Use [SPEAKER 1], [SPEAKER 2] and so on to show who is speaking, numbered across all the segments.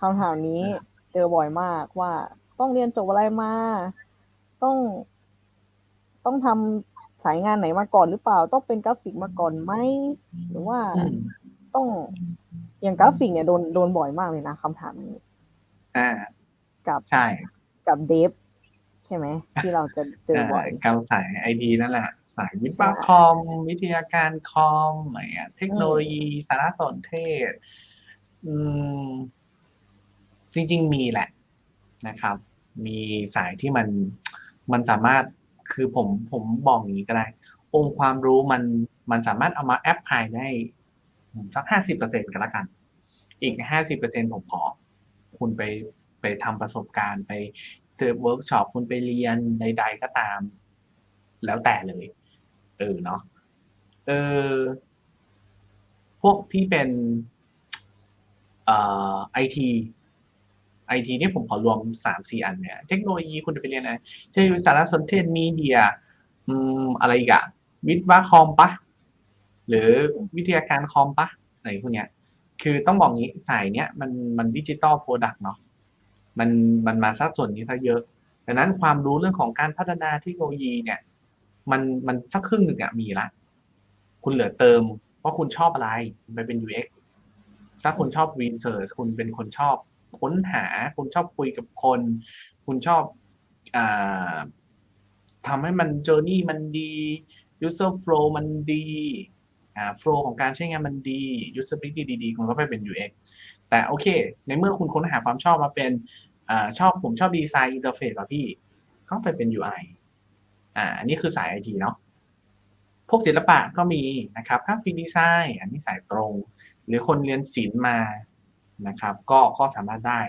[SPEAKER 1] คำถามนี้เจอบ่อยมากว่าต้องเรียนจบอะไรมา ต้อง ต้องทำสายงานไหนมาก่อนหรือเปล่า ต้องเป็นกราฟิกมาก่อนไหมหรือว่า
[SPEAKER 2] อืม
[SPEAKER 1] ต้องอย่างกราฟิกเนี่ยโดนโดนบ่อยมากเลยนะคำถามนี้
[SPEAKER 2] อ่า
[SPEAKER 1] กับ
[SPEAKER 2] ใช่
[SPEAKER 1] กับเดฟใช่ไหมที่เราจะเจอบ่อย
[SPEAKER 2] การสายไอทีนั่นแหละสายวิศวะคอม วิทยาการคอมอะไรเงี้ยเทคโนโลยีสารสนเทศ อืม จริง ๆ มีแหละนะครับ มีสายที่มันมันสามารถคือผมผมบอกอย่างนี้ก็ได้ องค์ความรู้มันมันสามารถเอามาแอปพลายได้สักห้าสิบเปอร์เซ็นต์กันละกัน อีกห้าสิบเปอร์เซ็นผมขอ คุณไปไปทำประสบการณ์ไปเจอเวิร์กช็อปคุณไปเรียนใดๆก็ตาม แล้วแต่เลย เออเนาะเออพวกที่เป็นเอ่อไอที ไอทีนี่ผมขอรวมสามสี่อันเนี่ยเทคโนโลยีคุณจะไปเรียนอะไรเทคโนโลยีสารสนเทศมีเดียอืมอะไรอีกอะวิทย์ว่าคอมปะหรือวิทยาการคอมปะอะไรพวกเนี้ย คือต้องบอกงี้สายเนี้ยมันมันดิจิตอลโปรดักต์เนาะมันมันมาสักส่วนนี้ซะเยอะดังนั้นความรู้เรื่องของการพัฒนาเทคโนโลยีเนี่ย มันมันสักครึ่งหนึ่งอะมีละ คุณเหลือเติมว่าคุณชอบอะไรไปเป็น UX ถ้าคุณชอบ research คุณเป็นคนชอบ ค้นหา คุณชอบคุยกับคน คุณชอบอทำให้มัน journey มันดี user flow มันดีอ่า flow ของการใช้งานมันดี usability ดีๆคุณก็ไปเป็น UX แต่โอเค ในเมื่อคุณค้นหาความชอบมาเป็นอชอบผมชอบดีไซน์อินเทอร์เฟซแบบพี่ ก็ไปเป็น UI อ่าอันนี้คือสาย IT เนาะพวกศิลปะก็มีนะครับกราฟิกดีไซน์ อันนี้สายตรง หรือคนเรียนศิลป์มา นะครับ ก็ก็สามารถได้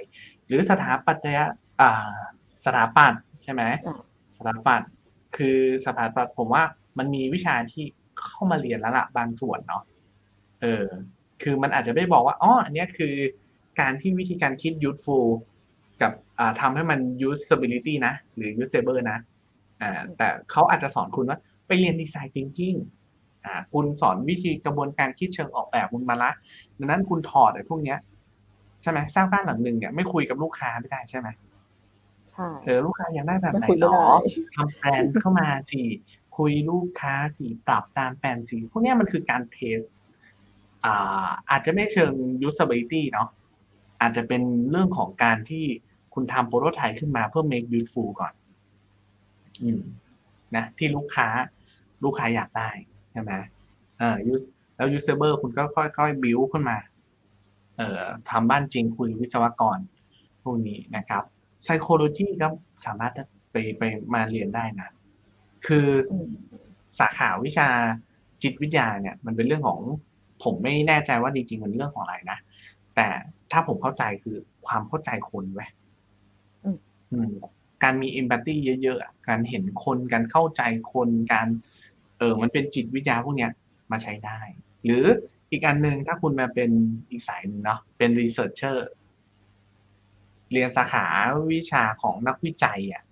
[SPEAKER 2] หรือสถาปัตยอ่าสถาปัตย์ใช่ไหม
[SPEAKER 1] อ่า
[SPEAKER 2] สถาปัตย์คือสถาปัตย์ผมว่ามันมีวิชาที่เข้ามาเรียนแล้วล่ะบางส่วนเนาะเออ คือมันอาจจะไม่บอกว่าอ๋ออันเนี้ยคือการที่วิธีการคิด useful กับอ่าทำให้มัน usability นะ หรือ usable นะอ่าแต่เขาอาจจะสอนคุณว่า ไปเรียนดีไซน์ thinking อ่าคุณสอนวิธีกระบวนการคิดเชิงออกแบบคุณมาละดังนั้นคุณถอดไอ้พวกเนี้ย ใช่ไหมสร้างบ้านหลังหนึ่งเนี่ยไม่คุยกับลูกค้าไม่ได้ใช่ไหม
[SPEAKER 1] ใช่
[SPEAKER 2] เออลูกค้าอยากได้แบบ
[SPEAKER 1] ไม่
[SPEAKER 2] ไหน
[SPEAKER 1] คุย
[SPEAKER 2] หร
[SPEAKER 1] ไม่
[SPEAKER 2] อ
[SPEAKER 1] ได้
[SPEAKER 2] ทำแปลนเข้ามาสิคุยลูกค้าสิปรับตามแปลนสิพวกเนี้ยมันคือการเทสอ่าอาจจะไม่เชิง usability เนาะอาจจะเป็นเรื่องของการที่คุณทำโปรโตไทป์ขึ้นมาเพื่อ make useful ก่อน อืม นะ ที่ลูกค้า ลูกค้าอยากได้ใช่ไหมเออ use แล้ว usable คุณก็ค่อยๆ build ขึ้นมาเอ่อ ทำบ้านจริงคุยวิศวกรพวกนี้นะครับ psychology ก็สามารถไปไปมาเรียนได้นะ คืออ
[SPEAKER 1] ม
[SPEAKER 2] สาขาวิชาจิตวิทยาเนี่ย มันเป็นเรื่องของผมไม่แน่ใจว่าจริงๆมันเรื่องของอะไรนะ แต่ถ้าผมเข้าใจคือความเข้าใจคนเว้ย
[SPEAKER 1] อืม
[SPEAKER 2] อืมการมี empathy เยอะๆอะการเห็นคน การเข้าใจคน การ เออมันเป็นจิตวิทยาพวกเนี้ยมาใช้ได้ หรือ อีกอันหนึ่งถ้าคุณมาเป็นอีกสายหนึ่งเนาะเป็น researcher เรียนสาขาวิชาของนักวิจัยอะ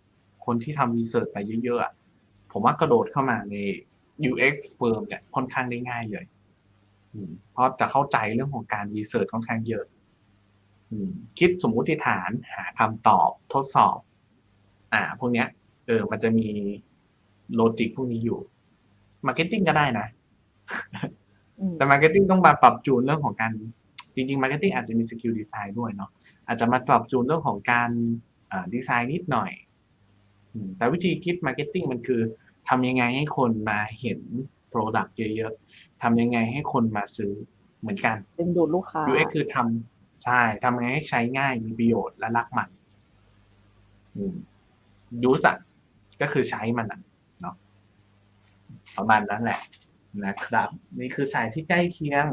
[SPEAKER 2] คนที่ทำ research ไปเยอะๆอะผมว่ากระโดดเข้ามาใน UX firm เนี่ยค่อนข้างได้ง่ายเลยเพราะจะเข้าใจเรื่องของการ research ค่อนข้างเยอะคิดสมมุติฐานหาคำตอบทดสอบ อ่า พวกเนี้ย เออ มันจะมีโลจิกพวกนี้อยู่ marketing ก็ได้นะ
[SPEAKER 1] อืม
[SPEAKER 2] แต่ marketing ต้องมาปรับจูนเรื่องของการจริงๆ marketing อาจจะมีสกิลดีไซน์ด้วยเนาะอาจจะมาปรับจูนเรื่องของการดีไซน์นิดหน่อยอืมแต่วิธีคิด marketing มันคือทำยังไงให้คนมาเห็น product เยอะๆทำยังไงให้คนมาซื้อเหมือนกัน
[SPEAKER 1] ดึงดูดลูกค้า
[SPEAKER 2] UX คือทำใช่ทำยังไงให้ใช้ง่ายมีประโยชน์และรักมันยูสอะก็คือใช้มันอะเนาะประมาณนั้นแหละ นะครับ นี่คือสายที่ใกล้เคียง